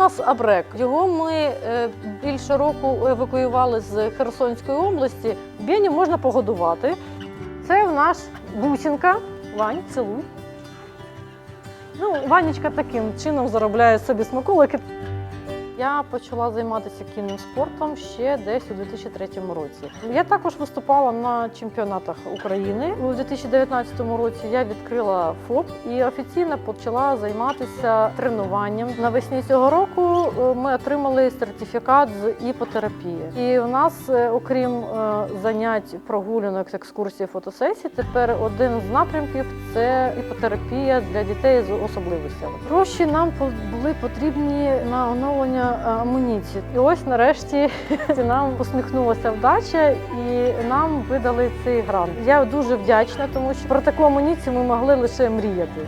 нас абрек. Його ми е, більше року евакуювали з Херсонської області. Беню можна погодувати. Це в нас бусінка. Вань, цілуй. Ну, Ванечка таким чином заробляє собі смаколики. Я почала займатися кінним спортом ще десь у 2003 році. Я також виступала на чемпіонатах України. У 2019 році я відкрила ФОП і офіційно почала займатися тренуванням. Навесні цього року е, ми отримали сертифікат з іпотерапії. І в нас, е, окрім е, занять прогулянок, екскурсій, фотосесій, тепер один з напрямків це іпотерапія для дітей з особливостями. Гроші нам були потрібні на оновлення е, амуніції. І ось нарешті нам посміхнулася вдача, і нам видали цей грант. Я дуже вдячна, тому що про таку амуніцію ми могли лише мріяти.